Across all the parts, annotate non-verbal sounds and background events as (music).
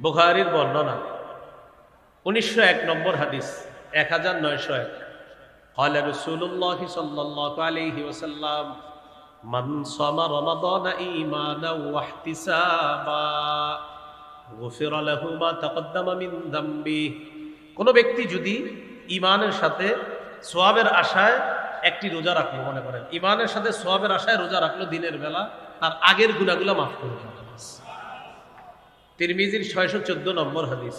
বুখারির বর্ণনা উনিশশো এক নম্বর হাদিস এক হাজার নয়শো এক قال رسول الله صلى الله عليه وسلم من صام رمضان إيمانا واحتسابا غفر له ما تقدم من ذنبه কোনো ব্যক্তি যদি ইমানের সাথে সোয়াবের আশায় একটি রোজা রাখলো মনে করেন ইমানের সাথে সোয়াবের আশায় রোজা রাখলো দিনের বেলা তার আগের গুণাগুলো মাফ করে দেওয়া হবে। তিরমিজির ছয়শো চোদ্দ নম্বর হাদিস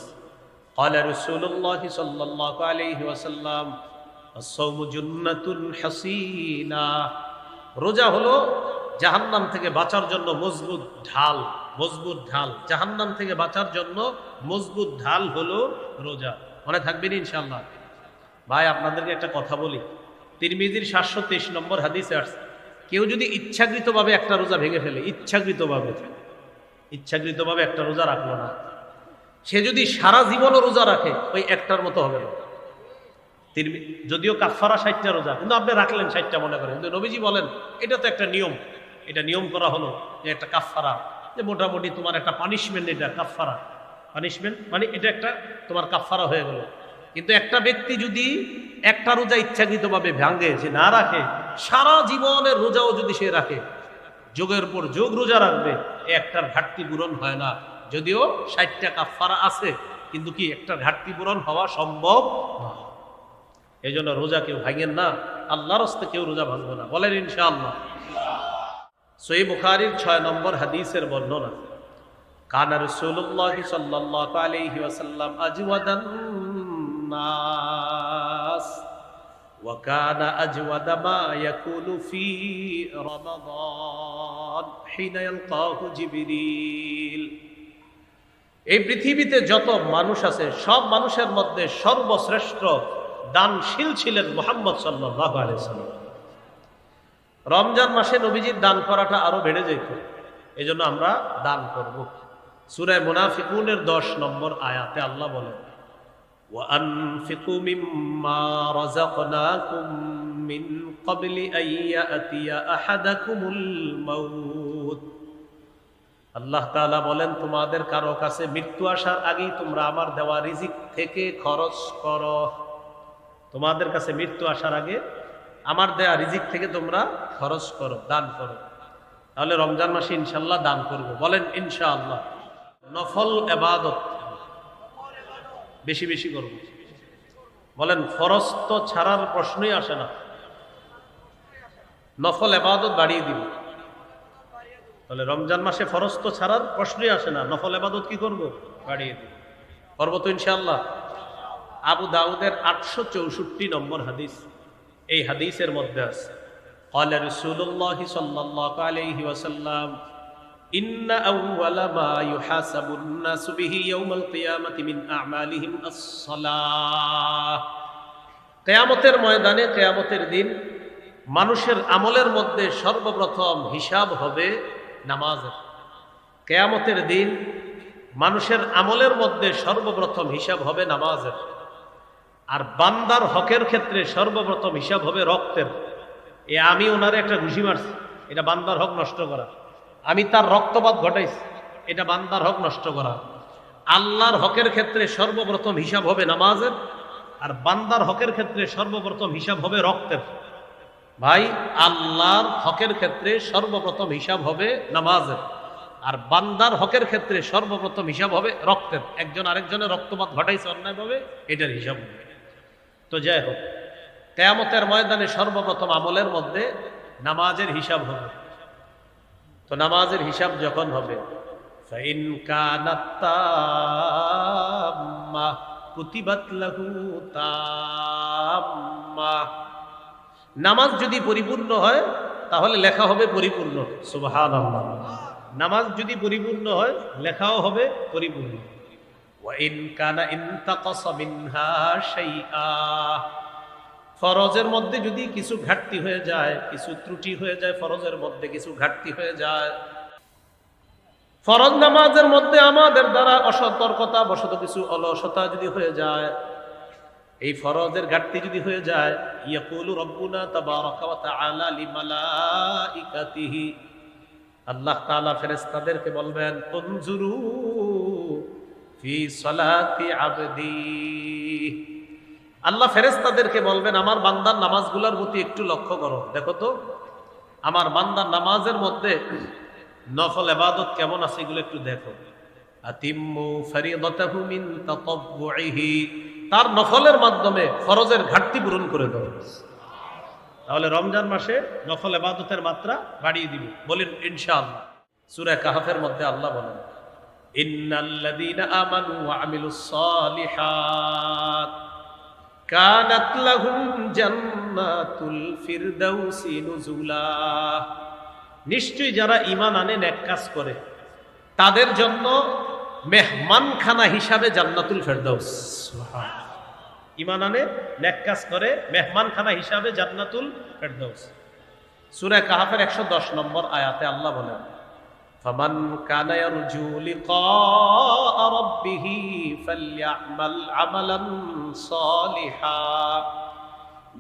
قال رسول الله صلى الله عليه وسلم الصوم جنة حسينة রোজা হলো জাহান্নাম থেকে বাঁচার জন্য মজবুত ঢাল মজবুত ঢাল জাহান্নাম থেকে বাঁচার জন্য মজবুত ঢাল হলো রোজা মনে থাকবেন ইনশাল্লাহ ভাই আপনাদেরকে একটা কথা বলি তিরমিজির সাতশো তেইশ নম্বর হাদিসে আসছে কেউ যদি ইচ্ছাকৃতভাবে একটা রোজা ভেঙে ফেলে ইচ্ছাকৃতভাবে ইচ্ছাকৃতভাবে একটা রোজা রাখল না। সে যদি সারা জীবনও রোজা রাখে, ওই একটার মতো হবে না। যদিও কাফারা ষাটটা রোজা, কিন্তু আপনি রাখলেন ষাটটা মনে করেন। কিন্তু নবীজি বলেন, এটা তো একটা নিয়ম। এটা নিয়ম করা হলো যে একটা কাফারা যে মোটামুটি তোমার একটা পানিশমেন্ট এটা কাফারা পানিশমেন্ট মানে এটা একটা তোমার কাফারা হয়ে গেল। কিন্তু একটা ব্যক্তি যদি একটা রোজা ইচ্ছাকৃতভাবে ভাঙে, যে না রাখে, সারা জীবনের রোজাও যদি সে রাখে যোগের পর যোগ রোজা রাখবে এ একটার ঘাটতি পূরণ হয় না যদিও ষাটটা কাফারা আছে কিন্তু কি একটা ঘাটতি পূরণ হওয়া সম্ভব না এই জন্য রোজা কেউ ভাঙেন না আল্লাহর হস্তে কেউ রোজা ভাঙবে না বলেন ইনশাআল্লাহ সই বুখারির ছয় নম্বর হাদিসের বর্ণনা কান রসুল্লাহ সাল্লাল্লাহু আলাইহি ওয়াসাল্লাম আজওয়াদান নাস وكان أجود ما يكون في رمضان حين يلقاه جبريل এই পৃথিবীতে যত মানুষ আছে সব মানুষের মধ্যে সর্বশ্রেষ্ঠ দানশীল ছিলেন মোহাম্মদ সাল্লাহ আলাইসাল্লাম রমজান মাসে নবীজির দান করাটা আরো বেড়ে যেত এই জন্য আমরা দান করব সুরায় মুনাফিকুনের দশ নম্বর আয়াতে আল্লাহ বলেন وأنفقوا مما رزقناكم من قبل أن يأتي أحدكم الموت আল্লাহ তাআলা বলেন তোমাদের কারো কাছে মৃত্যু আসার আগেই তোমরা আমার দেওয়া রিজিক থেকে খরচ করো তোমাদের কাছে মৃত্যু আসার আগে আমার দেয়া রিজিক থেকে তোমরা খরচ করো দান করো তাহলে রমজান মাসে ইনশাল্লাহ দান করব বলেন ইনশাআল্লাহ নফল এবাদত বেশি বেশি করব বলেন ফরজ তো ছাড়ার প্রশ্নই আসে না নফল এবাদত বাড়িয়ে দিব তাহলে রমজান মাসে ফরজ তো ছাড়ার প্রশ্নই আসে না নফল এবাদত কি করব বাড়িয়ে দিব করবো তো ইনশাআল্লাহ আবু দাউদের আটশো চৌষট্টি নম্বর হাদিস এই হাদিসের মধ্যে আছে قال رسول الله صلى الله عليه وسلم إن أول ما يحاسب الناس به يوم القيامة من أعمالهم الصلاة কেয়ামতের ময়দানে কেয়ামতের দিন মানুষের আমলের মধ্যে সর্বপ্রথম হিসাব হবে নামাজের। কেয়ামতের দিন মানুষের আমলের মধ্যে সর্বপ্রথম হিসাব হবে নামাজের। আর বান্দার হকের ক্ষেত্রে সর্বপ্রথম হিসাব হবে রক্তের। এ আমি ওনারে একটা ঘুষি মারছি, এটা বান্দার হক নষ্ট করা। আমি তার রক্তপাত ঘটাইছি, এটা বান্দার হক নষ্ট করা। আল্লাহর হকের ক্ষেত্রে সর্বপ্রথম হিসাব হবে নামাজের, আর বান্দার হকের ক্ষেত্রে সর্বপ্রথম হিসাব হবে রক্তের। ভাই, আল্লাহর হকের ক্ষেত্রে সর্বপ্রথম হিসাব হবে নামাজের। আর বান্দার হকের ক্ষেত্রে সর্বপ্রথম হিসাব হবে রক্তের। একজন আরেকজনের রক্তপাত ঘটাইছে অন্যায়ভাবে, এটার হিসাব হবে। তো যাই হোক তেয়ামতের ময়দানে সর্বপ্রথম আমলের মধ্যে নামাজের হিসাব হবে। তো নামাজের হিসাব যখন হবে প্রতিবাদ লাহু তাম্মা নামাজ যদি পরিপূর্ণ হয় তাহলে লেখা হবে পরিপূর্ণ। সুবাহান নামাজ যদি পরিপূর্ণ হয় লেখাও হবে পরিপূর্ণ। ফরজের মধ্যে যদি কিছু ঘাটতি হয়ে যায় কিছু ত্রুটি হয়ে যায় ফরজের মধ্যে কিছু ঘাটতি হয়ে যায়। ফরজ নামাজের মধ্যে আমাদের দ্বারা অসতর্কতা বশত কিছু অলসতা যদি হয়ে যায় এই ফরজের ঘাটতি যদি হয়ে যায়, ইয়াকুলু রব্বুনা তাবারাকা ওয়া তাআলা লিমালাইকাতিহি। আল্লাহ তাআলা ফেরেশতাদেরকে বলবেন, উনজুরু ফি সলাতি আবদি। আল্লাহ ফেরেশতাদেরকে বলবেন, আমার বান্দার নামাজগুলোর প্রতি একটু লক্ষ্য করো। দেখো তো, আমার বান্দার নামাজের মধ্যে নফল এবাদত কেমন আছে এগুলো একটু দেখো। আতিম্মু ফারিদাতাহু মিন তাতাব্বুইহি। তার নফলের মাধ্যমে ফরজের ঘাটতি পূরণ করে দাও তাহলে রমজান মাসে নফল এবাদতের মাত্রা বাড়িয়ে দিবে। বলেন, ইনশাআল্লাহ। সূরা কাহাফের মধ্যে আল্লাহ বলেন, ইন্নাল্লাযীনা আমানু নিশ্চয়ই যারা ঈমান আনে, নেক কাজ করে, তাদের জন্য মেহমানখানা হিসাবে জান্নাতুল ফেরদাউস। ইমান আনে, নেক কাজ করে, মেহমানখানা হিসাবে জান্নাতুল ফেরদাউস। সূরা কাহাফের 110 নম্বর আয়াতে আল্লাহ বলেন, ফামান কানা ইয়ারজু লিকা রাব্বিহ ফালইআমাল আমালান সালিহা।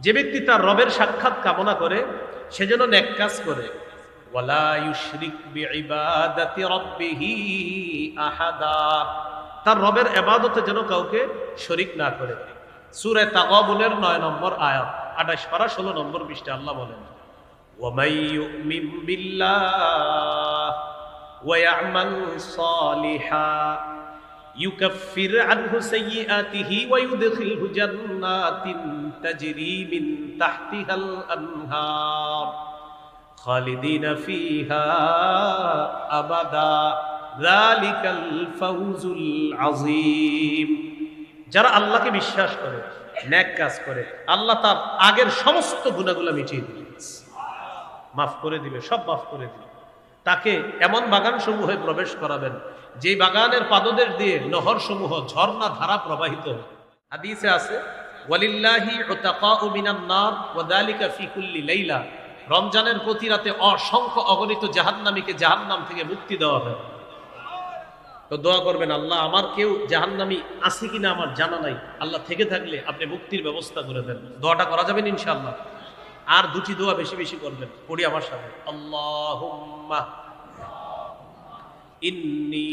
যে ব্যক্তি তার রবের সাক্ষাৎ কামনা করে সেজন্য নেক কাজ করে। ওয়ালা ইউশরিক বিইবাদাতি রাব্বিহ আহাদা তার রবের ইবাদতে যেন কাউকে শরীক না করে সূরা তাগাবুনের 9 নম্বর আয়াত 28 পারা 16 নম্বর পৃষ্ঠাে আল্লাহ বলেন ওয়ামাই ইউমিন বিল্লাহ ওয়া ইয়ামাল সালিহা يكفر عنه سيئاته ويدخله جنات تجري من تحتها الأنهار খালিদিন ফিহা আবাদা। ফাউজুল আজিম যারা আল্লাহকে বিশ্বাস করে, ন্যাক কাজ করে, আল্লাহ তার আগের সমস্ত গুণাগুলো মিটিয়ে দিবে। মাফ করে দিবে, সব মাফ করে দিবে। তাকে এমন বাগান সমূহে প্রবেশ করাবেন যে বাগানের পাদদের দিয়ে নহর সমূহ ঝর্ণা ধারা প্রবাহিত হাদিসে আছে, ওয়ালিল্লাহি ওয়াদালিকা ফিকুল্লি লাইলা। রমজানের প্রতি রাতে অসংখ্য অগণিত জাহান্নামীকে জাহান্নাম থেকে মুক্তি দেওয়া হয় তো দোয়া করবেন, আল্লাহ আমার কেউ জাহান্নামী আছে কিনা আমার জানা নাই। আল্লাহ থেকে থাকলে আপনি মুক্তির ব্যবস্থা করে দেন। দোয়াটা করা যাবেন ইনশাআল্লাহ। আর দুটি দোয়া বেশি বেশি করবেন। পড়ি আমার সাথে। আল্লাহ ইন্নি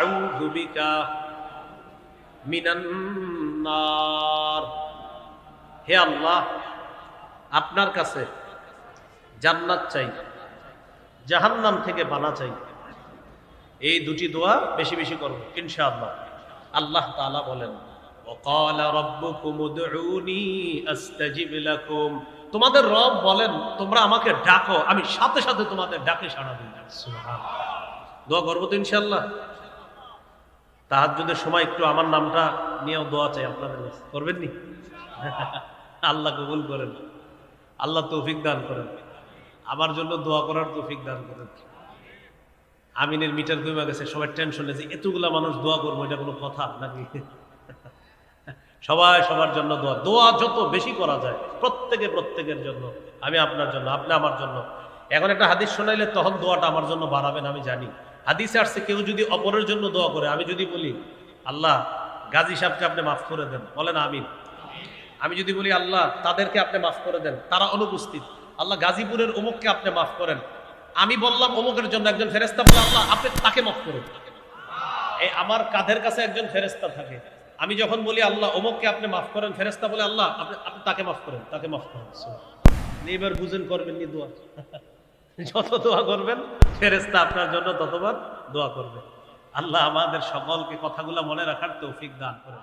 আউযু বিকা মিনান নার হে আল্লাহ আপনার কাছে জান্নাত চাই জাহান্নাম থেকে বানা চাই এই দুটি দোয়া বেশি বেশি করব ইনশাআল্লাহ আল্লাহ তাআলা বলেন وقال ربكم ادعوني استجب لكم তোমাদের রব বলেন তোমরা আমাকে ডাকো আমি সাথে সাথে তোমাদের ডাকে সাড়া দিই দোয়া করবো তো ইনশাল্লাহ তাহাজ্জুদের সময় একটু আমার নামটা নিয়েও দোয়া চাই আপনাদের কাছে। করবেন নি? (laughs) আল্লাহ কবুল করেন। আল্লাহ তৌফিক দান করেন। আমার জন্য দোয়া করার তৌফিক দান করেন। আমিনের মিটার কমে গেছে, সবাই টেনশনে যে এতগুলা মানুষ দোয়া করব, এটা কোনো কথা নাকি? (laughs) সবাই সবার জন্য দোয়া। দোয়া যত বেশি করা যায়, প্রত্যেকে প্রত্যেকের জন্য, আমি আপনার জন্য, আপনি আমার জন্য। এখন একটা হাদিস শোনাইলে তখন দোয়াটা আমার জন্য বাড়াবেন, আমি জানি। হাদিসে আসছে, কেউ যদি অপরের জন্য দোয়া করে, আমি যদি বলি, আল্লাহ গাজী সাহেবকে আপনি মাফ করে দেন, বলেন আমিন। আমি যদি বলি, আল্লাহ, তাদেরকে আপনি মাফ করে দেন, তারা অনুপস্থিত। আল্লাহ গাজীপুরের অমুককে আপনি মাফ করেন। আমি বললাম, অমুকের জন্য একজন ফেরেস্তা বলে, আল্লাহ, আপনি তাকে মাফ করুন। এই আমার কাঁধের কাছে একজন ফেরেস্তা থাকে। আমি যখন বলি, আল্লাহ, অমুককে আপনি মাফ করেন ফেরেস্তা বলে, আল্লাহ, আপনি আপনি তাকে মাফ করেন, তাকে মাফ করেন। এবার বুঝেন, করবেন নি দোয়া? (laughs) যত দোয়া করবেন ফেরেস্তা আপনার জন্য ততবার দোয়া করবে। আল্লাহ আমাদের সকলকে কথাগুলো মনে রাখার তৌফিক দান করে